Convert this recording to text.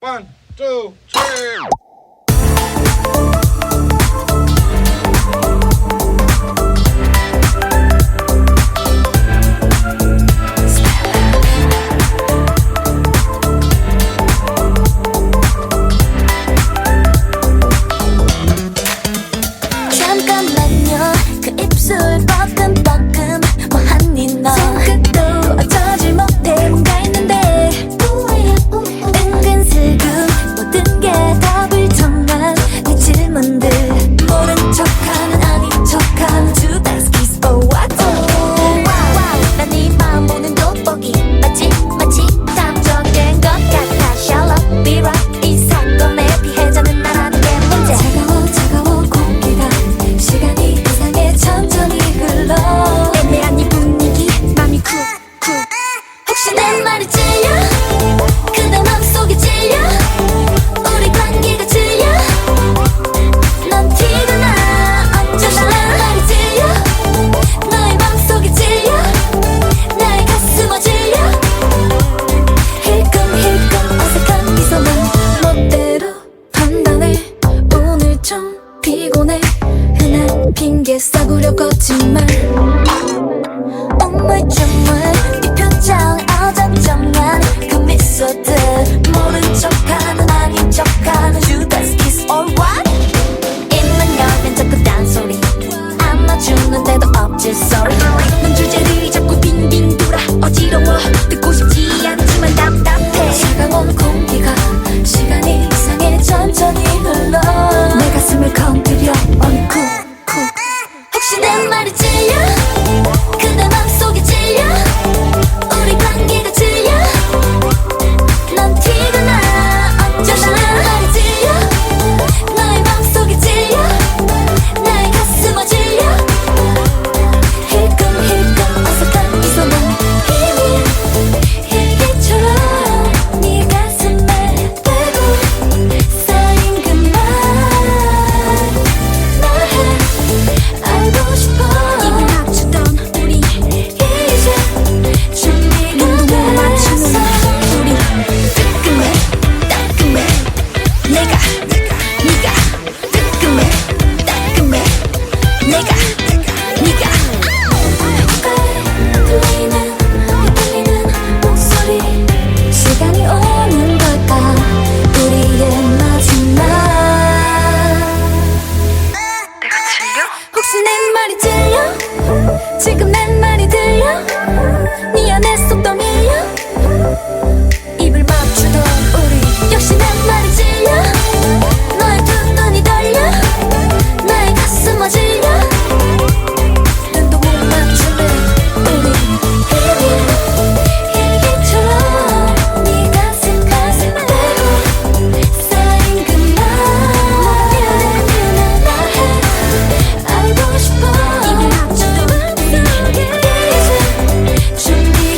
One, two, three. 게 싸구려 거짓말 엄마 정말 네 표정 아작정만 그 미소들. 모른 척하는 아닌 척하는 Judas kiss or what? 입만 열면 자꾸 딴소리. 안 맞추는데도 없지 sorry